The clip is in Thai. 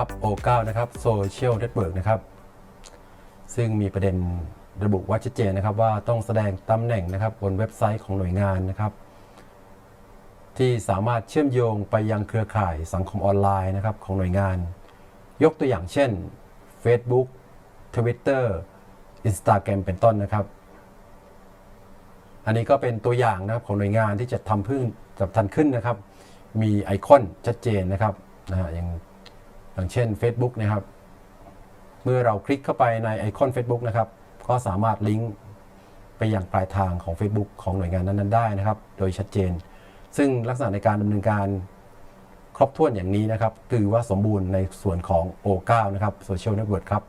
ครับ O9 นะครับ Social Network นะครับ ซึ่งมีประเด็นระบุว่าชัดเจนนะครับว่าต้องแสดงตำแหน่งนะครับบนเว็บไซต์ของหน่วยงานนะครับ ที่สามารถเชื่อมโยงไปยังเครือข่ายสังคมออนไลน์นะครับของหน่วยงาน ยกตัวอย่างเช่น Facebook Twitter Instagram เป็นต้นนะครับ อันนี้ก็เป็นตัวอย่างนะครับของหน่วยงานที่จะทำพึ่งจับทันขึ้นนะครับ มีไอคอนชัดเจนนะครับนะฮะอย่าง อย่างเช่น Facebook นะครับ เมื่อเราคลิกเข้าไปในไอคอน Facebook นะครับ ก็สามารถลิงก์ไปอย่างปลายทางของ Facebook ของหน่วยงานนั้น ๆ ได้นะครับ โดยชัดเจน ซึ่งลักษณะในการดำเนินการครบถ้วนอย่างนี้นะครับ คือว่าสมบูรณ์ในส่วนของ O9 นะครับ Social Network ครับ